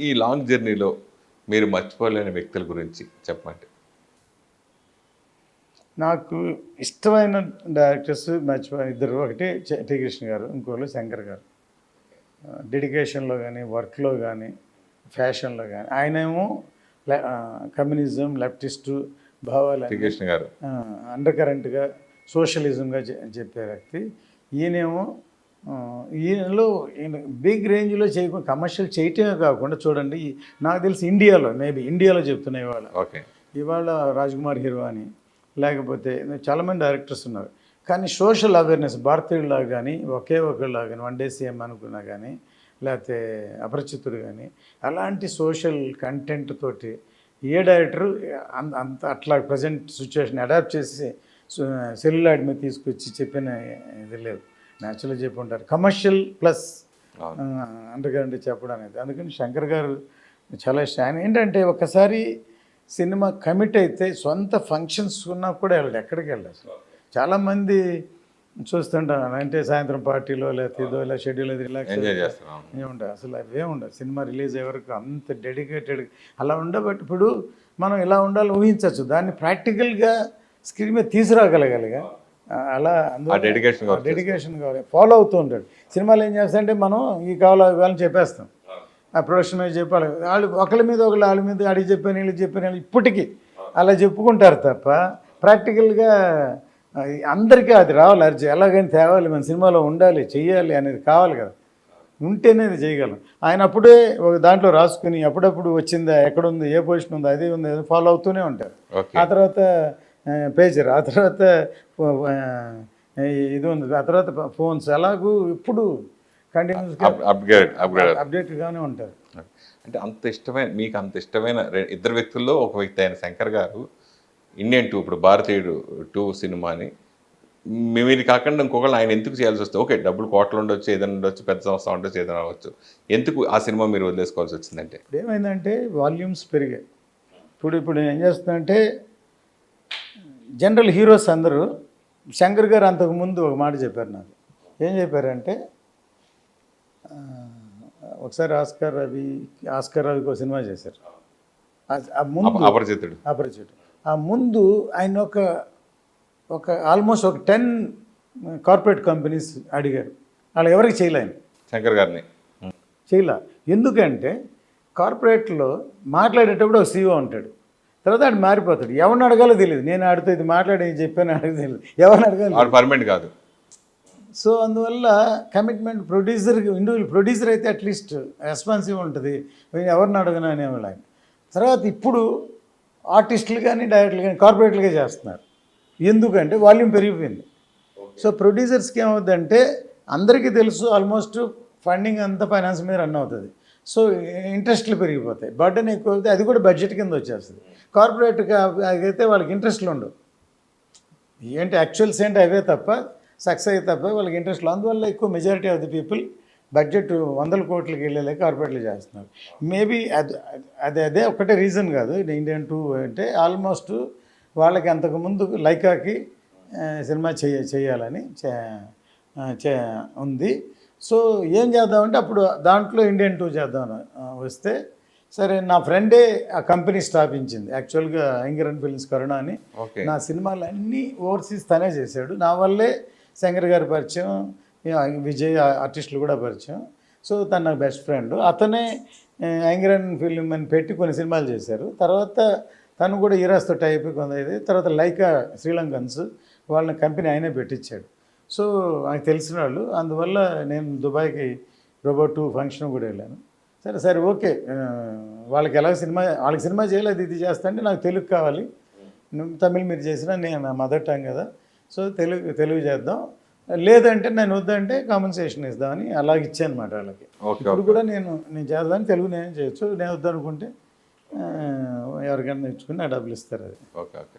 ఈ లాంగ్ జర్నీలో మీరు మర్చిపోలేని వ్యక్తుల గురించి చెప్పండి నాకు ఇష్టమైన డైరెక్టర్స్ మర్చిపోయిన ఇద్దరు. ఒకటి చ- టి కృష్ణ గారు ఇంకోళ్ళు శంకర్ గారు. డెడికేషన్లో కానీ వర్క్లో కానీ ఫ్యాషన్లో కానీ ఆయనేమో కమ్యూనిజం లెఫ్టిస్టు భావాలు గారు. అండర్ కరెంట్గా సోషలిజంగా చెప్పే వ్యక్తి. ఈయనేమో ఈయనలో ఈయన బిగ్ రేంజ్లో చేయకుండా కమర్షియల్ చేయటమే కాకుండా చూడండి నాకు తెలిసి ఇండియాలో మేబీ ఇండియాలో చెప్తున్నాయి ఇవాళ. ఓకే. ఇవాళ రాజ్కుమార్ హీరో అని లేకపోతే చాలామంది డైరెక్టర్స్ ఉన్నారు. కానీ సోషల్ అవేర్నెస్ భారతీయుడిలాగా కానీ ఒకే ఒకళ్ళలాగా కానీ వన్ డే సీఎం అనుకున్నా కానీ లేకపోతే అపరిచితుడు కానీ అలాంటి సోషల్ కంటెంట్ తోటి ఏ డైరెక్టర్ అంత అంత అట్లా ప్రజెంట్ సిచ్యువేషన్ అడాప్ట్ చేసి సెల్యులాయిడ్ మీద తీసుకొచ్చి చెప్పిన ఇది లేదు. న్యాచురల్గా చెప్పి ఉంటారు కమర్షియల్ ప్లస్ కరెంట్ చెప్పడం అనేది. అందుకని శంకర్ గారు చాలా ఇష్టం ఆయన ఏంటంటే ఒకసారి సినిమా కమిట్ అయితే సొంత ఫంక్షన్స్ ఉన్నా కూడా వెళ్ళడు ఎక్కడికి వెళ్ళడు అసలు. చాలామంది చూస్తుంటాను అంటే సాయంత్రం పార్టీలో లేకపోతే ఇదో ఇలా షెడ్యూల్ అది రిలాక్స్ ఏముండదు అసలు అవే ఉండదు సినిమా రిలీజ్ అయ్యే వరకు అంత డెడికేటెడ్ అలా ఉండబట్టి ఇప్పుడు మనం ఇలా ఉండాలి ఊహించవచ్చు. దాన్ని ప్రాక్టికల్గా స్క్రీన్ మీద తీసుకురాగలగాలిగా. అలా డెడికేషన్ కావాలి ఫాలో అవుతూ ఉంటాడు. సినిమాలు ఏం చేస్తారంటే మనం ఈ కావాలి అవి కావాలని చెప్పేస్తాం. ఆ ప్రొడక్షన్ మీద చెప్పాలి. వాళ్ళు ఒకళ్ళ మీద ఒకళ్ళు వాళ్ళ మీద అడిగి చెప్పాను వీళ్ళు చెప్పాను వీళ్ళు ఇప్పటికీ అలా చెప్పుకుంటారు తప్ప ప్రాక్టికల్గా అందరికీ అది రావాలి. అర్జీ ఎలాగైనా తేవాలి. మన సినిమాలో ఉండాలి చెయ్యాలి అనేది కావాలి కదా. ఉంటేనే అది చేయగలం ఆయన అప్పుడే ఒక దాంట్లో రాసుకుని అప్పుడప్పుడు వచ్చిందా ఎక్కడ ఉంది ఏ పొజిషన్ ఉందా అది ఉంది అది ఫాలో అవుతూనే ఉంటారు. ఆ తర్వాత పేజర్ ఆ తర్వాత ఇది ఉంది. ఆ తర్వాత ఫోన్స్ ఎలాగూ ఇప్పుడు కంటిన్యూస్గా అప్గ్రేడ్ అప్గ్రేడ్. అప్డేట్గానే ఉంటారు. అంటే అంత ఇష్టమైన మీకు అంత ఇష్టమైన ఇద్దరు వ్యక్తుల్లో ఒక వ్యక్తి అయిన శంకర్ గారు ఇండియన్ టూ ఇప్పుడు భారతీయుడు టూ సినిమాని మీరు కాకుండా ఇంకొకళ్ళు ఆయన ఎందుకు చేయాల్సి వస్తుంది ఓకే డబ్బులు కోట్లు ఉండొచ్చు ఏదైనా ఉండొచ్చు పెద్ద సంస్థ ఉండొచ్చు ఏదైనా అవ్వచ్చు ఎందుకు ఆ సినిమా మీరు వదిలేసుకోవాల్సి వచ్చిందంటే? ఇప్పుడు ఏమైందంటే వాల్యూమ్స్ పెరిగాయి. ఇప్పుడు ఇప్పుడు నేను ఏం చేస్తున్నానంటే జనరల్ హీరోస్ అందరూ శంకర్ గారు అంతకుముందు ఒక మాట చెప్పారు నాకు. ఏం చెప్పారంటే ఒకసారి ఆస్కార్ రవి ఆస్కార్ రవికి ఒక సినిమా చేశారు. ముందు అప- అపరిచితుడు. ఆపరిచిట్ ఆ ముందు ఆయన ఒక ఒక ఆల్మోస్ట్ ఒక టెన్ కార్పొరేట్ కంపెనీస్ అడిగారు. వాళ్ళు ఎవరికి చేయలే ఆయన. శంకర్ గారిని. చేయలే. ఎందుకంటే కార్పొరేట్లో మాట్లాడేటప్పుడు ఒక సీఓ ఉంటాడు. తర్వాత ఆడు మారిపోతాడు. ఎవరిని అడగాలో తెలియదు నేను ఆడితో ఇది మాట్లాడి చెప్పాను అడగ తెలియదు ఎవరిని అడగాలి? పర్మనెంట్ కాదు. సో అందువల్ల కమిట్మెంట్ ప్రొడ్యూసర్ ఇండివిజువల్ ప్రొడ్యూసర్ అయితే అట్లీస్ట్ రెస్పాన్సివ్ ఉంటుంది. నేను ఎవరిని అడగను అనేవాళ్ళు ఆయన. తర్వాత ఇప్పుడు ఆర్టిస్టులు కానీ డైరెక్టర్లు కానీ కార్పొరేట్లుగా చేస్తున్నారు. ఎందుకంటే వాల్యూమ్ పెరిగిపోయింది. సో ప్రొడ్యూసర్స్కి ఏమవుతుందంటే అందరికీ తెలుసు ఆల్మోస్ట్ ఫండింగ్ అంతా ఫైనాన్స్ మీద రన్ అవుతుంది. సో ఇంట్రెస్ట్లు పెరిగిపోతాయి. బర్డెన్ ఎక్కువ అయితే అది కూడా బడ్జెట్ కింద వచ్చేస్తుంది. కార్పొరేట్గా అయితే వాళ్ళకి ఇంట్రెస్ట్లు ఉండవు. ఏంటి యాక్చువల్స్ ఏంటి అవే తప్ప సక్సెస్ అయితే తప్ప వాళ్ళకి ఇంట్రెస్ట్ అందువల్ల ఎక్కువ majority of the people budget వందల కోట్లకి వెళ్ళేలా కార్పొరేట్లు చేస్తున్నారు. మేబీ అది అదే ఒకటే రీజన్ కాదు. ఇండియన్ టూ అంటే ఆల్మోస్ట్ వాళ్ళకి అంతకుముందు లైకాకి సినిమా చేయ చేయాలని చే చే ఉంది. సో ఏం చేద్దామంటే అప్పుడు దాంట్లో ఇండియన్ టూ చేద్దామని ఆ, వస్తే సరే నా ఫ్రెండే ఆ కంపెనీ స్థాపించింది. యాక్చువల్గా యాంగరన్ ఫిల్మ్స్ కరుణ అని నా సినిమాలు అన్నీ ఓవర్సీస్ తనే చేశాడు. నా వల్లే శంకర్ గారి పరిచయం విజయ్ ఆర్టిస్టులు కూడా పరిచయం. సో తన నాకు బెస్ట్ ఫ్రెండ్. అతనే యాంగరన్ ఫిల్మ్ అని పెట్టి కొన్ని సినిమాలు చేశారు. తర్వాత తను కూడా ఈరాస్తో టైప్ కొంత ఇది తర్వాత లైకా శ్రీలంకన్స్ వాళ్ళని కంపెనీ ఆయనే పెట్టించాడు. సో నాకు తెలిసిన వాళ్ళు. అందువల్ల నేను దుబాయ్కి రోబోట్ టూ ఫంక్షన్ కూడా వెళ్ళాను. సరే సరే ఓకే. వాళ్ళకి ఎలా సినిమా వాళ్ళకి సినిమా చేయాలి అది ఇది చేస్తా అంటే నాకు తెలుగు కావాలి. తమిళ్ మీరు చేసినా నేను నా మదర్ టంగ్ కదా. సో తెలుగు తెలుగు చేద్దాం. లేదంటే నేను వద్దంటే కాంపెన్సేషన్ ఇద్దామని అలాగ ఇచ్చాను అనమాట వాళ్ళకి ఇప్పుడు కూడా నేను నేను చేద్దాను తెలుగు నేను చేయొచ్చు. నేను వద్దనుకుంటే ఎవరికైనా నేర్చుకుని ఆ డబ్బులు ఇస్తారు అది. Okay okay.